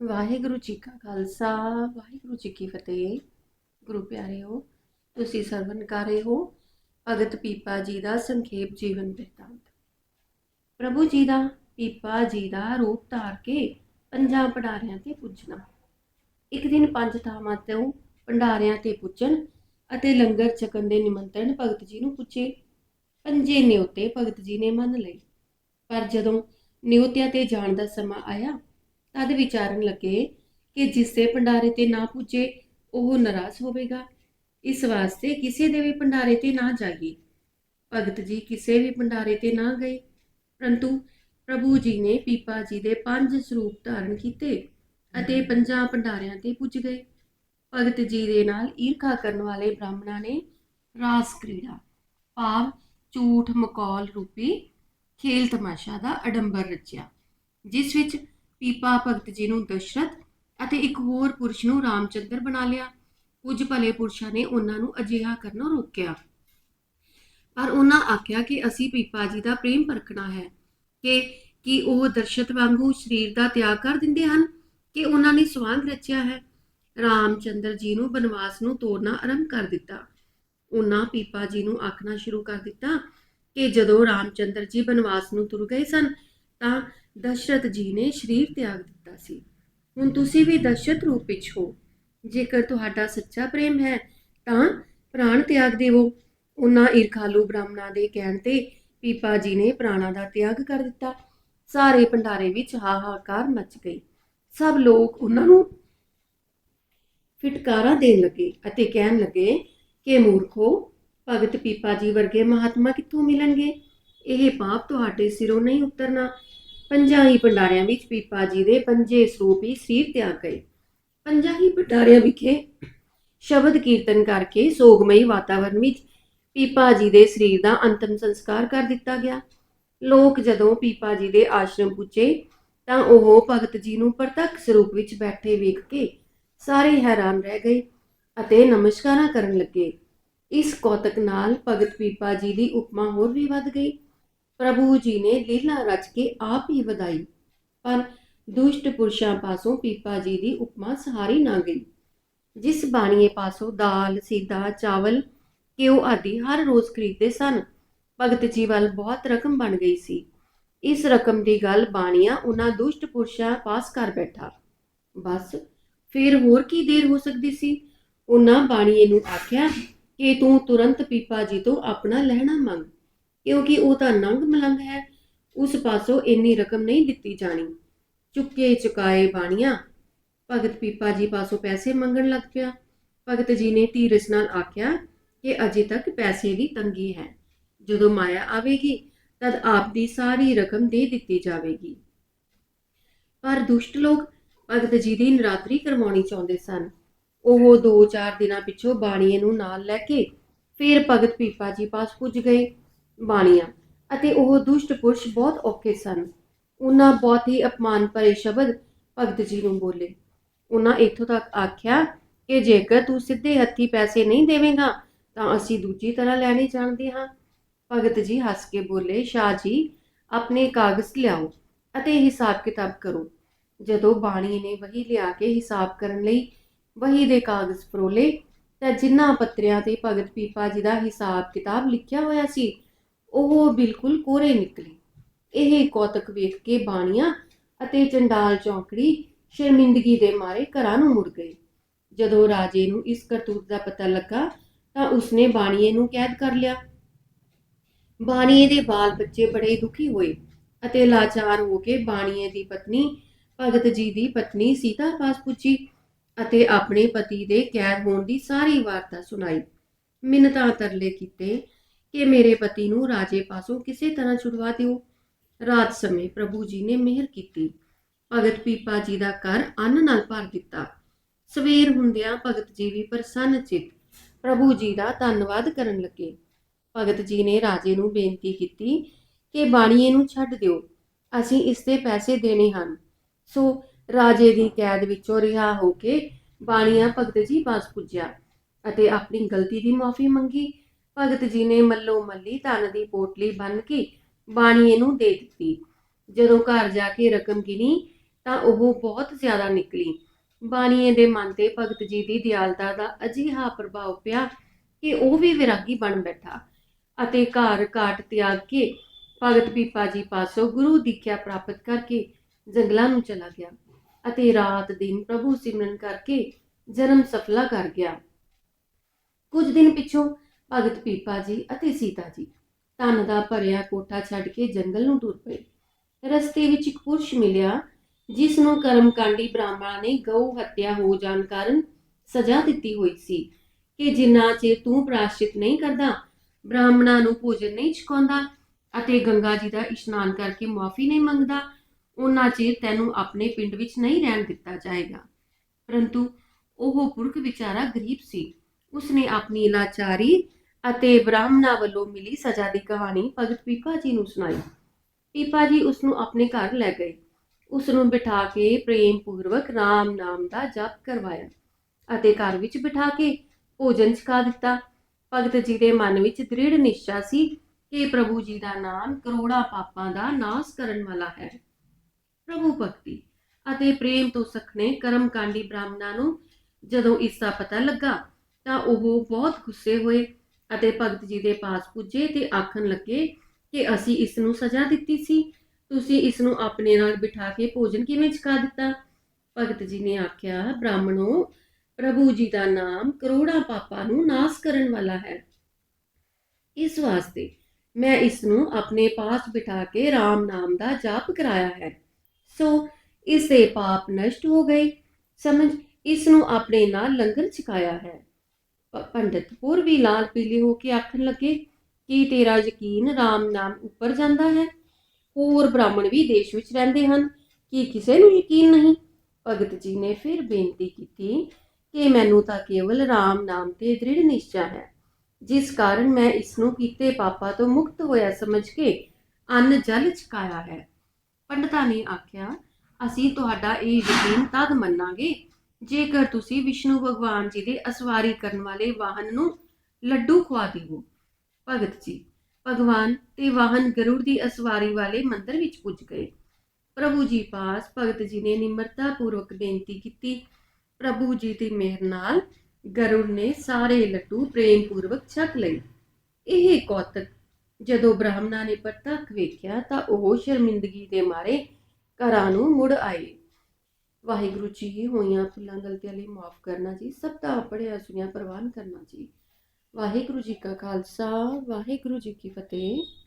ਵਾਹਿਗੁਰੂ ਜੀ ਕਾ ਖਾਲਸਾ, ਵਾਹਿਗੁਰੂ ਜੀ ਕੀ ਫਤਿਹ। ਗੁਰੂ ਪਿਆਰਿਓ, ਤੁਸੀਂ ਸਰਵਨ ਕਰ ਰਹੇ ਹੋ ਭਗਤ ਪੀਪਾ ਜੀ ਦਾ ਸੰਖੇਪ ਜੀਵਨ ਬਿਰਤਾਂਤ। ਪ੍ਰਭੂ ਜੀ ਦਾ, ਪੀਪਾ ਜੀ ਦਾ ਰੂਪ ਧਾਰ ਕੇ ਪੰਜਾਂ ਭੰਡਾਰਿਆਂ ਤੇ ਪੁੱਜਣਾ। ਇੱਕ ਦਿਨ ਪੰਜ ਥਾਵਾਂ ਤੋਂ ਭੰਡਾਰਿਆਂ ਤੇ ਪੁੱਜਣ ਅਤੇ ਲੰਗਰ ਛਕਣ ਦੇ ਨਿਮੰਤਰਣ ਭਗਤ ਜੀ ਨੂੰ ਪੁੱਛੇ ਪੰਜੇ ਨਿਉਤੇ ਭਗਤ ਜੀ ਨੇ ਮੰਨ ਲਈ ਪਰ ਜਦੋਂ ਨਿਉਤਿਆਂ ਤੇ ਜਾਣ ਦਾ ਸਮਾਂ ਆਇਆ ਤਦ ਵਿਚਾਰਨ ਲੱਗੇ ਕਿ ਜਿਸ ਭੰਡਾਰੇ ਤੇ ਨਾ ਪੁੱਜੇ, ਉਹ ਨਰਾਜ਼ ਹੋਵੇਗਾ। ਇਸ ਵਾਸਤੇ ਕਿਸੇ ਦੇ ਵੀ ਭੰਡਾਰੇ ਤੇ ਨਾ ਜਾਈਏ। ਭਗਤ ਜੀ ਕਿਸੇ ਵੀ ਭੰਡਾਰੇ ਤੇ ਨਾ ਗਏ। ਪਰੰਤੂ ਪ੍ਰਭੂ ਜੀ ਨੇ ਪੀਪਾ ਜੀ ਦੇ ਪੰਜ ਸਰੂਪ ਧਾਰਨ ਕੀਤੇ ਅਤੇ ਪੰਜਾਂ ਭੰਡਾਰਿਆਂ ਤੇ ਪੁੱਜ ਗਏ। ਭਗਤ ਜੀ ਦੇ ਨਾਲ ਈਰਖਾ ਕਰਨ ਵਾਲੇ ਬ੍ਰਾਹਮਣਾਂ ਨੇ ਰਾਸ ਕ੍ਰੀੜਾ, ਭਾਵ ਝੂਠ ਮਕੌਲ ਰੂਪੀ ਖੇਲ ਤਮਾਸ਼ਾ ਦਾ ਅਡੰਬਰ ਰਚਿਆ, ਜਿਸ ਵਿੱਚ ਪੀਪਾ ਭਗਤ ਜੀ ਨੂੰ ਦਸ਼ਰਥ ਅਤੇ ਇੱਕ ਹੋਰ ਪੁਰਸ਼ ਨੂੰ ਰਾਮਚੰਦਰ ਬਣਾ ਲਿਆ। ਕੁਝ ਭਲੇ ਪੁਰਸ਼ਾਂ ਨੇ ਉਹਨਾਂ ਨੂੰ ਅਜਿਹਾ ਕਰਨੋਂ ਰੋਕਿਆ। ਪਰ ਉਹਨਾਂ ਆਖਿਆ ਕਿ ਅਸੀਂ ਪੀਪਾ ਜੀ ਦਾ ਪ੍ਰੇਮ ਪਰਖਣਾ ਹੈ ਕਿ, ਕੀ ਉਹ ਦਰਸ਼ਤ ਵਾਂਗੂ ਸਰੀਰ ਦਾ ਤਿਆਗ ਕਰ ਦਿੰਦੇ ਹਨ, ਕਿ ਉਹਨਾਂ ਨੇ ਸਵਾਂਗ ਰਚਿਆ ਹੈ। ਰਾਮਚੰਦਰ ਜੀ ਨੂੰ ਬਨਵਾਸ ਨੂੰ ਤੋੜਨਾ ਆਰੰਭ ਕਰ ਦਿੱਤਾ। ਉਹਨਾਂ ਪੀਪਾ ਜੀ ਨੂੰ ਆਖਣਾ ਸ਼ੁਰੂ ਕਰ ਦਿੱਤਾ ਕਿ ਜਦੋਂ ਰਾਮਚੰਦਰ ਜੀ ਬਨਵਾਸ ਨੂੰ ਤੁਰ ਗਏ ਸਨ, ਤਾਂ ਦਸ਼ਰਥ ਜੀ ਨੇ ਸਰੀਰ ਤਿਆਗ ਦਿੱਤਾ ਸੀ। ਹੁਣ ਤੁਸੀਂ ਵੀ ਦਸ਼ਰਤ ਰੂਪ ਵਿੱਚ ਹੋ। ਜੇਕਰ ਤੁਹਾਡਾ ਸੱਚਾ ਪ੍ਰੇਮ ਹੈ, ਤਾਂ ਪ੍ਰਾਣ ਤਿਆਗ ਦੇਵੋ ਉਹਨਾਂ ਈਰਖਾਲੂ ਬ੍ਰਾਹਮਣਾਂ ਦੇ ਕਹਿਣ ਤੇ ਪੀਪਾ ਜੀ ਨੇ ਪ੍ਰਾਣਾਂ ਦਾ ਤਿਆਗ ਕਰ ਦਿੱਤਾ। ਸਾਰੇ ਭੰਡਾਰੇ ਵਿੱਚ ਹਾਹਾਕਾਰ ਮਚ ਗਈ। ਸਭ ਲੋਕ ਉਹਨਾਂ ਨੂੰ ਫਿਟਕਾਰਾਂ ਦੇਣ ਲੱਗੇ ਅਤੇ ਕਹਿਣ ਲੱਗੇ ਕਿ ਮੂਰਖੋ, ਭਗਤ ਪੀਪਾ ਜੀ ਵਰਗੇ ਮਹਾਤਮਾ ਕਿੱਥੋਂ ਮਿਲਣਗੇ? ਇਹ ਪਾਪ ਤੁਹਾਡੇ ਸਿਰੋਂ ਨਹੀਂ ਉਤਰਨਾ। ਪੰਜਾਂ ਹੀ ਭੰਡਾਰਿਆਂ ਵਿੱਚ ਪੀਪਾ ਜੀ ਦੇ ਪੰਜੇ ਸਰੂਪ ਹੀ ਸਰੀਰ ਤਿਆਗ ਗਏ। ਪੰਜਾਂ ਹੀ ਭੰਡਾਰਿਆਂ ਵਿਖੇ ਸ਼ਬਦ ਕੀਰਤਨ ਕਰਕੇ ਸੋਗਮਈ ਵਾਤਾਵਰਣ ਵਿੱਚ ਪੀਪਾ ਜੀ ਦੇ ਸਰੀਰ ਦਾ ਅੰਤਮ ਸੰਸਕਾਰ ਕਰ ਦਿੱਤਾ ਗਿਆ। ਲੋਕ ਜਦੋਂ ਪੀਪਾ ਜੀ ਦੇ ਆਸ਼ਰਮ ਪੁੱਜੇ, ਤਾਂ ਉਹ ਭਗਤ ਜੀ ਨੂੰ ਪ੍ਰਤੱਖ ਸਰੂਪ ਵਿੱਚ ਬੈਠੇ ਵੇਖ ਕੇ ਸਾਰੇ ਹੈਰਾਨ ਰਹਿ ਗਏ ਅਤੇ ਨਮਸਕਾਰਾਂ ਕਰਨ ਲੱਗੇ। ਇਸ ਕੌਤਕ ਨਾਲ ਭਗਤ ਪੀਪਾ ਜੀ ਦੀ ਉਪਮਾ ਹੋਰ ਵੀ ਵੱਧ ਗਈ। ਪ੍ਰਭੂ ਜੀ ਨੇ ਲੀਲਾ ਰਚ ਕੇ ਆਪ ਹੀ ਵਧਾਈ। ਪਰ ਦੁਸ਼ਟ ਪੁਰਸ਼ਾਂ ਪਾਸੋਂ ਪੀਪਾ ਜੀ ਦੀ ਉਪਮਾ ਸਹਾਰੀ ਨਾ ਗਈ। ਜਿਸ ਬਾਣੀਏ ਪਾਸੋਂ ਦਾਲ ਸੀਦਾ ਚਾਵਲ, ਘਿਓ ਆਦਿ ਹਰ ਰੋਜ਼ ਖਰੀਦਦੇ ਸਨ, ਭਗਤ ਜੀ ਵੱਲ ਬਹੁਤ ਰਕਮ ਬਣ ਗਈ ਸੀ। ਇਸ ਰਕਮ ਦੀ ਗੱਲ ਬਾਣੀਆ ਉਹਨਾਂ ਦੁਸ਼ਟ ਪੁਰਸ਼ਾਂ ਪਾਸ ਕਰ ਬੈਠਾ। ਬਸ, ਫਿਰ ਹੋਰ ਕੀ ਦੇਰ ਹੋ ਸਕਦੀ ਸੀ? ਉਹਨਾਂ ਬਾਣੀਏ ਨੂੰ ਆਖਿਆ ਕਿ ਤੂੰ ਤੁਰੰਤ ਪੀਪਾ ਜੀ ਤੋਂ ਆਪਣਾ ਲਹਿਣਾ ਮੰਗ। ਕਿਉਂਕਿ ਉਹ ਤਾਂ ਨੰਗ ਮਲੰਗ ਹੈ। ਉਸ ਪਾਸੋਂ ਇੰਨੀ ਰਕਮ ਨਹੀਂ ਦਿੱਤੀ ਜਾਣੀ। ਚੁੱਕੇ ਚੁਕਾਏ ਬਾਣੀਆਂ। ਭਗਤ ਪੀਪਾ ਜੀ ਪਾਸੋਂ ਪੈਸੇ ਮੰਗਣ ਲੱਗ ਪਿਆ। ਭਗਤ ਜੀ ਨੇ ਧੀਰਜ ਨਾਲ ਆਖਿਆ ਕਿ ਅਜੇ ਤੱਕ ਪੈਸੇ ਦੀ ਤੰਗੀ ਹੈ। ਜਦੋਂ ਮਾਇਆ ਆਵੇਗੀ, ਤਦ ਆਪ ਦੀ ਸਾਰੀ ਰਕਮ ਦੇ ਦਿੱਤੀ ਜਾਵੇਗੀ। ਪਰ ਦੁਸ਼ਟ ਲੋਕ ਭਗਤ ਜੀ ਦੀ ਨਰਾਤਰੀ ਕਰਵਾਉਣੀ ਚਾਹੁੰਦੇ ਸਨ। ਉਹ 2-4 ਦਿਨਾਂ ਪਿੱਛੋਂ ਬਾਣੀਏ ਨੂੰ ਨਾਲ ਲੈ ਕੇ ਫਿਰ ਭਗਤ ਪੀਪਾ ਜੀ ਪਾਸ ਪੁੱਜ ਗਏ। ਬਾਣੀਆਂ ਅਤੇ ਉਹ ਦੁਸ਼ਟ ਪੁਰਸ਼ ਬਹੁਤ ਔਖੇ ਸਨ। ਉਹਨਾਂ ਬਹੁਤ ਹੀ ਅਪਮਾਨ ਭਰੇ ਸ਼ਬਦ ਭਗਤ ਜੀ ਨੂੰ ਬੋਲੇ। ਉਹਨਾਂ ਇੱਥੋਂ ਤੱਕ ਆਖਿਆ ਕਿ ਜੇਕਰ ਤੂੰ ਸਿੱਧੇ ਹੱਥੀ ਪੈਸੇ ਨਹੀਂ ਦੇਵੇਂਗਾ, ਤਾਂ ਅਸੀਂ ਦੂਜੀ ਤਰ੍ਹਾਂ ਲੈਣੇ ਜਾਣਦੇ ਹਾਂ। ਭਗਤ ਜੀ ਹੱਸ ਕੇ ਬੋਲੇ, ਸ਼ਾਹ ਜੀ, ਆਪਣੇ ਕਾਗਜ਼ ਲਿਆਓ ਅਤੇ ਹਿਸਾਬ ਕਿਤਾਬ ਕਰੋ। ਜਦੋਂ ਬਾਣੀ ਨੇ ਵਹੀ ਲਿਆ ਕੇ ਹਿਸਾਬ ਕਰਨ ਲਈ ਵਹੀ ਦੇ ਕਾਗਜ਼ ਫਰੋਲੇ, ਤਾਂ ਜਿਨ੍ਹਾਂ ਪੱਤਰਿਆਂ ਤੇ ਭਗਤ ਪੀਪਾ ਜੀ ਦਾ ਹਿਸਾਬ ਕਿਤਾਬ ਲਿਖਿਆ ਹੋਇਆ ਸੀ ਉਹ ਬਿਲਕੁਲ ਕੋਰੇ ਨਿਕਲੇ। ਇਹ ਕੌਤਕ ਵੇਖ ਕੇ ਬਾਣੀਆਂ ਅਤੇ ਚੰਡਾਲ ਚੌਂਕੜੀ ਸ਼ਰਮਿੰਦਗੀ ਦੇ ਮਾਰੇ ਘਰਾਂ ਨੂੰ ਮੁੜ ਗਏ। ਜਦੋਂ ਰਾਜੇ ਨੂੰ ਇਸ ਕਰਤੂਤ ਦਾ ਪਤਾ ਲੱਗਾ, ਤਾਂ ਉਸਨੇ ਬਾਣੀਏ ਨੂੰ ਕੈਦ ਕਰ ਲਿਆ। ਬਾਣੀਏ ਦੇ ਬਾਲ ਬੱਚੇ ਬੜੇ ਦੁਖੀ ਹੋਏ ਅਤੇ ਲਾਚਾਰ ਹੋ ਕੇ ਬਾਣੀਏ ਦੀ ਪਤਨੀ ਭਗਤ ਜੀ ਦੀ ਪਤਨੀ ਸੀਤਾ ਪਾਸ ਪੁੱਜੀ ਅਤੇ ਆਪਣੇ ਪਤੀ ਦੇ ਕੈਦ ਹੋਣ ਦੀ ਸਾਰੀ ਵਾਰਤਾ ਸੁਣਾਈ। ਮਿੰਨਤਾਂ ਤਰਲੇ ਕੀਤੇ ਕਿ ਮੇਰੇ ਪਤੀ ਨੂੰ ਰਾਜੇ ਪਾਸੋਂ ਕਿਸੇ ਤਰ੍ਹਾਂ ਛੁਡਵਾ ਦਿਓ। ਰਾਤ ਸਮੇਂ ਪ੍ਰਭੂ ਜੀ ਨੇ ਮਿਹਰ ਕੀਤੀ। ਭਗਤ ਪੀਪਾ ਜੀ ਦਾ ਘਰ ਅੰਨ ਨਾਲ ਭਰ ਦਿੱਤਾ। ਸਵੇਰ ਹੁੰਦਿਆਂ ਭਗਤ ਜੀ ਵੀ ਪ੍ਰਸੰਨ ਚਿਤ ਪ੍ਰਭੂ ਜੀ ਦਾ ਧੰਨਵਾਦ ਕਰਨ ਲੱਗੇ। ਭਗਤ ਜੀ ਨੇ ਰਾਜੇ ਨੂੰ ਬੇਨਤੀ ਕੀਤੀ ਕਿ ਬਾਣੀਏ ਨੂੰ ਛੱਡ ਦਿਓ। ਅਸੀਂ ਇਸ ਦੇ ਪੈਸੇ ਦੇਣੇ ਹਨ। ਸੋ ਰਾਜੇ ਦੀ ਕੈਦ ਵਿੱਚੋਂ ਰਿਹਾ ਹੋ ਕੇ ਬਾਣੀਆ ਭਗਤ ਜੀ ਪਾਸ ਪੁੱਜਿਆ ਅਤੇ ਆਪਣੀ ਗਲਤੀ ਦੀ ਮਾਫੀ ਮੰਗੀ। ਭਗਤ ਜੀ ਨੇ ਮੱਲੋ ਮੱਲੀ ਧਨ ਦੀ ਪੋਟਲੀ ਬੰਨ ਕੇ ਬਾਣੀਏ ਨੂੰ ਦੇ ਦਿੱਤੀ। ਜਦੋਂ ਘਰ ਜਾ ਕੇ ਰਕਮ ਗਿਣੀ ਤਾਂ ਉਹ ਬਹੁਤ ਜ਼ਿਆਦਾ ਨਿਕਲੀ। ਬਾਣੀਏ ਦੇ ਮਨ ਤੇ ਭਗਤ ਜੀ ਦੀ ਦਿਆਲਤਾ ਦਾ ਅਜਿਹਾ ਪ੍ਰਭਾਵ ਪਿਆ ਕਿ ਉਹ ਵੀ ਵਿਰਾਗੀ ਬਣ ਬੈਠਾ ਅਤੇ ਘਰ ਘਾਟ ਤਿਆਗ ਕੇ ਭਗਤ ਪੀਪਾ ਜੀ ਪਾਸੋਂ ਗੁਰੂ ਦੀਖਿਆ ਪ੍ਰਾਪਤ ਕਰਕੇ ਜੰਗਲਾਂ ਨੂੰ ਚਲਾ ਗਿਆ ਅਤੇ ਰਾਤ ਦਿਨ ਪ੍ਰਭੂ ਸਿਮਰਨ ਕਰਕੇ ਜਨਮ ਸਫਲਾ ਕਰ ਗਿਆ। ਕੁਝ ਦਿਨ ਪਿੱਛੋਂ ਭਗਤ ਪੀਪਾ ਜੀ ਅਤੇ ਸੀਤਾ ਜੀ। ਧਨ ਦਾ ਭਰਿਆ ਕੋਠਾ ਛੱਡ ਕੇ ਜੰਗਲ ਨੂੰ ਤੁਰ ਪਏ। ਰਸਤੇ ਵਿੱਚ ਇੱਕ ਪੁਰਸ਼ ਮਿਲਿਆ, ਜਿਸ ਨੂੰ ਕਰਮਕਾਂਡੀ ਬ੍ਰਾਹਮਣਾਂ ਨੇ ਗਊ ਹੱਤਿਆ ਹੋ ਜਾਣ ਕਾਰਨ ਸਜ਼ਾ ਦਿੱਤੀ ਹੋਈ ਸੀ ਕਿ ਜਿੰਨਾ ਚਿਰ ਤੂੰ ਪ੍ਰਾਸ਼ਚਿਤ ਨਹੀਂ ਕਰਦਾ, ਬ੍ਰਾਹਮਣਾਂ ਨੂੰ ਭੋਜਨ ਨਹੀਂ ਛਕਾਉਂਦਾ ਅਤੇ ਗੰਗਾ ਜੀ ਦਾ ਇਸ਼ਨਾਨ ਕਰਕੇ ਮੁਆਫੀ ਨਹੀਂ ਮੰਗਦਾ ਉਹਨਾਂ ਚਿਰ ਤੈਨੂੰ ਆਪਣੇ ਪਿੰਡ ਵਿੱਚ ਨਹੀਂ ਰਹਿਣ ਦਿੱਤਾ ਜਾਏਗਾ। ਪਰੰਤੂ ਉਹ ਪੁਰਖ ਵਿਚਾਰਾ ਗਰੀਬ ਸੀ। ਉਸਨੇ ਆਪਣੀ ਲਾਚਾਰੀ ਅਤੇ ਬ੍ਰਾਹਮਣਾਂ ਵੱਲੋਂ ਮਿਲੀ ਸਜ਼ਾ ਦੀ ਕਹਾਣੀ ਭਗਤ ਪੀਪਾ ਜੀ ਨੂੰ ਸੁਣਾਈ। ਪੀਪਾ ਜੀ ਉਸ ਨੂੰ ਆਪਣੇ ਘਰ ਲੈ ਗਏ। ਉਸ ਨੂੰ ਬਿਠਾ ਕੇ ਪ੍ਰੇਮ ਪੂਰਵਕ ਰਾਮ ਨਾਮ ਦਾ ਜਪ ਕਰਵਾਇਆ ਅਤੇ ਘਰ ਵਿੱਚ ਬਿਠਾ ਕੇ ਭੋਜਨ ਛਕਾ ਦਿੱਤਾ। ਭਗਤ ਜੀ ਦੇ ਮਨ ਵਿੱਚ ਦ੍ਰਿੜ ਨਿਸ਼ਚਾ ਸੀ ਕਿ ਪ੍ਰਭੂ ਜੀ ਦਾ ਨਾਮ ਕਰੋੜਾਂ ਪਾਪਾਂ ਦਾ ਨਾਸ਼ ਕਰਨ ਵਾਲਾ ਹੈ। ਪ੍ਰਭੂ ਭਗਤੀ ਅਤੇ ਪ੍ਰੇਮ ਤੋਂ ਸਖਣੇ ਕਰਮਕਾਂਡੀ ਬ੍ਰਾਹਮਣਾਂ ਨੂੰ ਜਦੋਂ ਇਸ ਦਾ ਪਤਾ ਲੱਗਾ ਤਾਂ ਉਹ ਬਹੁਤ ਗੁੱਸੇ ਹੋਏ ਅਤੇ ਭਗਤ ਜੀ ਦੇ ਪਾਸ ਪੁੱਜੇ ਤੇ ਆਖਣ ਲੱਗੇ ਕਿ ਅਸੀਂ ਇਸ ਨੂੰ ਸਜ਼ਾ ਦਿੱਤੀ ਸੀ। ਤੁਸੀਂ ਇਸ ਨੂੰ ਆਪਣੇ ਨਾਲ ਬਿਠਾ ਕੇ ਭੋਜਨ ਕਿਵੇਂ ਛਕਾ ਦਿੱਤਾ? ਭਗਤ ਜੀ ਨੇ ਆਖਿਆ, ਬ੍ਰਾਹਮਣੋ, ਪ੍ਰਭੂ ਜੀ ਦਾ ਨਾਮ ਕਰੋੜਾਂ ਪਾਪਾਂ ਨੂੰ ਨਾਸ਼ ਕਰਨ ਵਾਲਾ ਹੈ। ਇਸ ਵਾਸਤੇ ਮੈਂ ਇਸ ਨੂੰ ਆਪਣੇ ਪਾਸ ਬਿਠਾ ਕੇ RAM ਨਾਮ ਦਾ ਜਾਪ ਕਰਾਇਆ ਹੈ। ਸੋ ਇਸ ਦੇ ਪਾਪ ਨਸ਼ਟ ਹੋ ਗਏ। ਸਮਝ, ਇਸ ਨੂੰ ਆਪਣੇ ਨਾਲ ਲੰਗਰ ਛਕਾਇਆ ਹੈ। ਪ- ਪੰਡਿਤ ਹੋਰ ਵੀ ਲਾਲ ਪੀਲੇ ਹੋ ਕੇ ਆਖਣ ਲੱਗੇ ਕਿ ਤੇਰਾ ਯਕੀਨ ਰਾਮ ਨਾਮ ਉੱਪਰ ਜਾਂਦਾ ਹੈ। ਹੋਰ ਬ੍ਰਾਹਮਣ ਵੀ ਦੇਸ਼ ਵਿੱਚ ਰਹਿੰਦੇ ਹਨ। ਕੀ ਕਿਸੇ ਨੂੰ ਯਕੀਨ ਨਹੀਂ? ਭਗਤ ਜੀ ਨੇ ਫਿਰ ਬੇਨਤੀ ਕੀਤੀ ਕਿ ਮੈਨੂੰ ਤਾਂ ਕੇਵਲ ਰਾਮ ਨਾਮ ਤੇ ਦ੍ਰਿੜ ਨਿਸ਼ਚਾ ਹੈ। ਜਿਸ ਕਾਰਨ ਮੈਂ ਇਸ ਨੂੰ ਕੀਤੇ ਪਾਪਾ ਤੋਂ ਮੁਕਤ ਹੋਇਆ ਸਮਝ ਕੇ ਅੰਨ ਜਲ ਛਕਾਇਆ ਹੈ। ਪੰਡਤਾਂ ਨੇ ਆਖਿਆ, ਅਸੀਂ ਤੁਹਾਡਾ ਇਹ ਯਕੀਨ ਤਦ ਮੰਨਾਂਗੇ ਜੇਕਰ ਤੁਸੀਂ ਵਿਸ਼ਨੂੰ ਭਗਵਾਨ ਜੀ ਦੇ ਅਸਵਾਰੀ ਕਰਨ ਵਾਲੇ ਵਾਹਨ ਨੂੰ ਲੱਡੂ ਖਵਾ ਦਿਓ। ਭਗਤ ਜੀ, ਭਗਵਾਨ ਤੇ ਵਾਹਨ ਗਰੁੜ ਦੀ ਅਸਵਾਰੀ ਵਾਲੇ ਮੰਦਰ ਵਿੱਚ ਪੁੱਜ ਗਏ। ਪ੍ਰਭੂ ਜੀ ਪਾਸ ਭਗਤ ਜੀ ਨੇ ਨਿਮਰਤਾ ਪੂਰਵਕ ਬੇਨਤੀ ਕੀਤੀ। ਪ੍ਰਭੂ ਜੀ ਦੀ ਮਿਹਰ ਨਾਲ ਗਰੁੜ ਨੇ ਸਾਰੇ ਲੱਡੂ ਪ੍ਰੇਮ ਪੂਰਵਕ ਛਕ ਲਏ। ਇਹ ਕੌਤਕ ਜਦੋਂ ਬ੍ਰਾਹਮਣਾਂ ਨੇ ਪ੍ਰਤੱਖ ਵੇਖਿਆ ਤਾਂ ਉਹ ਸ਼ਰਮਿੰਦਗੀ ਦੇ ਮਾਰੇ ਘਰਾਂ ਨੂੰ ਮੁੜ ਆਏ। ਵਾਹਿਗੁਰੂ ਜੀ ਹੋਈਆਂ, ਫੁੱਲਾਂ ਗਲਤੀਆਂ ਲਈ ਮਾਫ ਕਰਨਾ ਜੀ, ਸਭ ਦਾ ਪੜਿਆ ਸੁਣਿਆ ਪ੍ਰਵਾਨ ਕਰਨਾ ਜੀ। ਵਾਹਿਗੁਰੂ ਜੀ ਕਾ ਖਾਲਸਾ, ਵਾਹਿਗੁਰੂ ਜੀ ਕੀ ਫਤਿਹ।